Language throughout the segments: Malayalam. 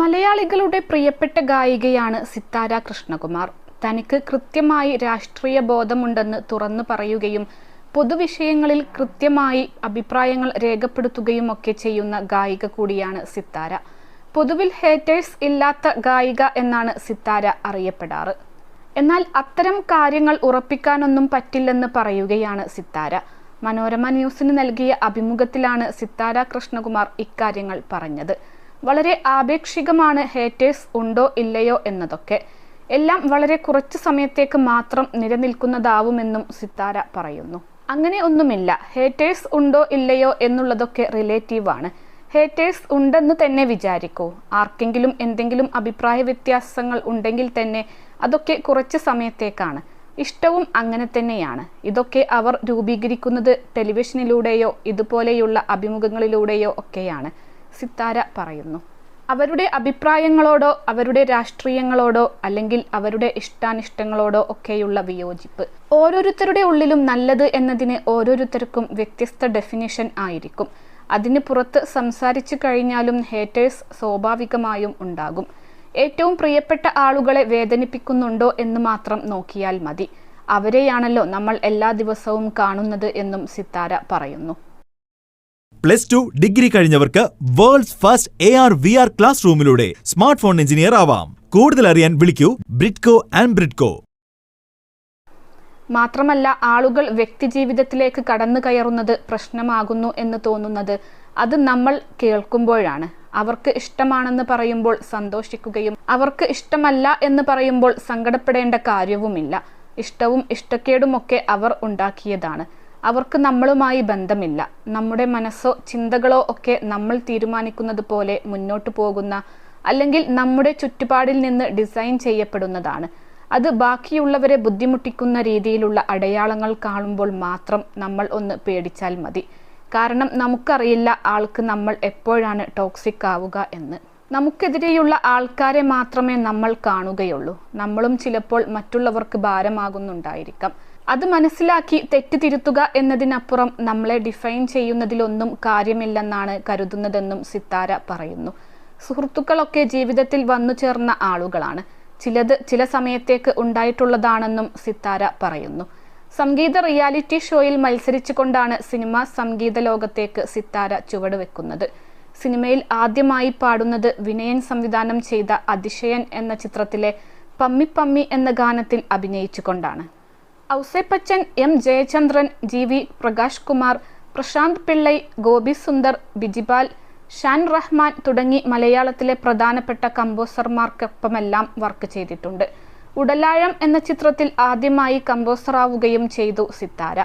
മലയാളികളുടെ പ്രിയപ്പെട്ട ഗായികയാണ് സിത്താര കൃഷ്ണകുമാർ. തനിക്ക് കൃത്യമായി രാഷ്ട്രീയ ബോധമുണ്ടെന്ന് തുറന്നു പറയുകയും പൊതുവിഷയങ്ങളിൽ കൃത്യമായി അഭിപ്രായങ്ങൾ രേഖപ്പെടുത്തുകയും ഒക്കെ ചെയ്യുന്ന ഗായിക കൂടിയാണ് സിത്താര. പൊതുവിൽ ഹേറ്റേഴ്സ് ഇല്ലാത്ത ഗായിക എന്നാണ് സിത്താര അറിയപ്പെടാറ്. എന്നാൽ അത്തരം കാര്യങ്ങൾ ഉറപ്പിക്കാനൊന്നും പറ്റില്ലെന്ന് പറയുകയാണ് സിത്താര. മനോരമ ന്യൂസിന് നൽകിയ അഭിമുഖത്തിലാണ് സിത്താര കൃഷ്ണകുമാർ ഇക്കാര്യങ്ങൾ പറഞ്ഞത്. വളരെ ആപേക്ഷികമാണ് ഹേറ്റേഴ്സ് ഉണ്ടോ ഇല്ലയോ എന്നതൊക്കെ. എല്ലാം വളരെ കുറച്ച് സമയത്തേക്ക് മാത്രം നിലനിൽക്കുന്നതാവുമെന്നും സിത്താര പറയുന്നു. അങ്ങനെ ഒന്നുമില്ല. ഹേറ്റേഴ്സ് ഉണ്ടോ ഇല്ലയോ എന്നുള്ളതൊക്കെ റിലേറ്റീവ് ആണ്. ഹേറ്റേഴ്സ് ഉണ്ടെന്ന് തന്നെ വിചാരിക്കൂ. ആർക്കെങ്കിലും എന്തെങ്കിലും അഭിപ്രായ വ്യത്യാസങ്ങൾ ഉണ്ടെങ്കിൽ തന്നെ അതൊക്കെ കുറച്ച് സമയത്തേക്കാണ്. ഇഷ്ടവും അങ്ങനെ തന്നെയാണ്. ഇതൊക്കെ അവർ രൂപീകരിക്കുന്നത് ടെലിവിഷനിലൂടെയോ ഇതുപോലെയുള്ള അഭിമുഖങ്ങളിലൂടെയോ ഒക്കെയാണ്. സിത്താര പറയുന്നു. അവരുടെ അഭിപ്രായങ്ങളോടോ അവരുടെ രാഷ്ട്രീയങ്ങളോടോ അല്ലെങ്കിൽ അവരുടെ ഇഷ്ടാനിഷ്ടങ്ങളോടോ ഒക്കെയുള്ള വിയോജിപ്പ്. ഓരോരുത്തരുടെ ഉള്ളിലും നല്ലത് എന്നതിന് ഓരോരുത്തർക്കും വ്യത്യസ്ത ഡെഫിനിഷൻ ആയിരിക്കും. അതിന് പുറത്ത് സംസാരിച്ചു കഴിഞ്ഞാലും ഹേറ്റേഴ്സ് സ്വാഭാവികമായും ഉണ്ടാകും. ഏറ്റവും പ്രിയപ്പെട്ട ആളുകളെ വേദനിപ്പിക്കുന്നുണ്ടോ എന്ന് മാത്രം നോക്കിയാൽ മതി. അവരെയാണല്ലോ നമ്മൾ എല്ലാ ദിവസവും കാണുന്നത് എന്നും സിത്താര പറയുന്നു. Plus two degree കഴിഞ്ഞവർക്ക് world's first A R V R class റൂമിലൂടെ smart phone engineer ആവാം. കൂടുതൽ അറിയാൻ വിളിക്കൂ ബ്രിഡ്കോ ആൻഡ് ബ്രിഡ്കോ. മാത്രമല്ല ആളുകൾ വ്യക്തിജീവിതത്തിലേക്ക് കടന്നു കയറുന്നത് പ്രശ്നമാകുന്നു എന്ന് തോന്നുന്നത് അത് നമ്മൾ കേൾക്കുമ്പോഴാണ്. അവർക്ക് ഇഷ്ടമാണെന്ന് പറയുമ്പോൾ സന്തോഷിക്കുകയും അവർക്ക് ഇഷ്ടമല്ല എന്ന് പറയുമ്പോൾ സങ്കടപ്പെടേണ്ട കാര്യവുമില്ല. ഇഷ്ടവും ഇഷ്ടക്കേടുമൊക്കെ അവർ ഉണ്ടാക്കിയതാണ്. അവർക്ക് നമ്മളുമായി ബന്ധമില്ല. നമ്മുടെ മനസ്സോ ചിന്തകളോ ഒക്കെ നമ്മൾ തീരുമാനിക്കുന്നത് പോലെ മുന്നോട്ട് പോകുന്ന അല്ലെങ്കിൽ നമ്മുടെ ചുറ്റുപാടിൽ നിന്ന് ഡിസൈൻ ചെയ്യപ്പെടുന്നതാണ്. അത് ബാക്കിയുള്ളവരെ ബുദ്ധിമുട്ടിക്കുന്ന രീതിയിലുള്ള അടയാളങ്ങൾ കാണുമ്പോൾ മാത്രം നമ്മൾ ഒന്ന് പേടിച്ചാൽ മതി. കാരണം നമുക്കറിയില്ല ആൾക്ക് നമ്മൾ എപ്പോഴാണ് ടോക്സിക് ആവുക എന്ന്. നമുക്കെതിരെയുള്ള ആൾക്കാരെ മാത്രമേ നമ്മൾ കാണുകയുള്ളൂ. നമ്മളും ചിലപ്പോൾ മറ്റുള്ളവർക്ക് ഭാരമാകുന്നുണ്ടായിരിക്കാം. അത് മനസ്സിലാക്കി തെറ്റ് തിരുത്തുക എന്നതിനപ്പുറം നമ്മളെ ഡിഫൈൻ ചെയ്യുന്നതിലൊന്നും കാര്യമില്ലെന്നാണ് കരുതുന്നതെന്നും സിത്താര പറയുന്നു. സുഹൃത്തുക്കളൊക്കെ ജീവിതത്തിൽ വന്നു ചേർന്ന ആളുകളാണ്. ചിലത് ചില സമയത്തേക്ക് ഉണ്ടായിട്ടുള്ളതാണെന്നും സിത്താര പറയുന്നു. സംഗീത റിയാലിറ്റി ഷോയിൽ മത്സരിച്ചുകൊണ്ടാണ് സിനിമ സംഗീത ലോകത്തേക്ക് സിത്താര ചുവടുവെക്കുന്നത്. സിനിമയിൽ ആദ്യമായി പാടുന്നത് വിനയൻ സംവിധാനം ചെയ്ത അതിശയൻ എന്ന ചിത്രത്തിലെ പമ്മി പമ്മി എന്ന ഗാനത്തിൽ അഭിനയിച്ചുകൊണ്ടാണ്. Ouseppachan M Jayachandran G V Prakash Kumar Prashant Pillai Gopi Sundar Bijibal Shaan Rahman തുടങ്ങി മലയാളത്തിലെ പ്രധാനപ്പെട്ട കമ്പോസർമാർക്കൊപ്പമെല്ലാം വർക്ക് ചെയ്തിട്ടുണ്ട്. ഉടലാഴം എന്ന ചിത്രത്തിൽ ആദ്യമായി കമ്പോസറാവുകയും ചെയ്തു സിത്താര.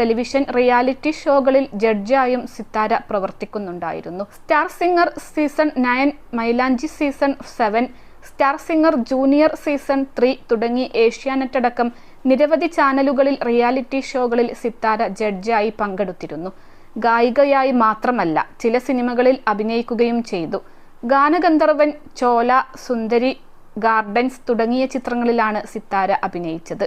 ടെലിവിഷൻ റിയാലിറ്റി ഷോകളിൽ ജഡ്ജായും Sithara പ്രവർത്തിക്കുന്നുണ്ടായിരുന്നു. Star singer season nine Mylanchi season seven star singer junior season three തുടങ്ങി ഏഷ്യാനെറ്റ് അടക്കം നിരവധി ചാനലുകളിൽ റിയാലിറ്റി ഷോകളിൽ സിത്താര ജഡ്ജായി പങ്കെടുത്തിരുന്നു. ഗായികയായി മാത്രമല്ല ചില സിനിമകളിൽ അഭിനയിക്കുകയും ചെയ്തു. ഗാനഗന്ധർവൻ ചോല സുന്ദരി ഗാർഡൻസ് തുടങ്ങിയ ചിത്രങ്ങളിലാണ് സിത്താര അഭിനയിച്ചത്.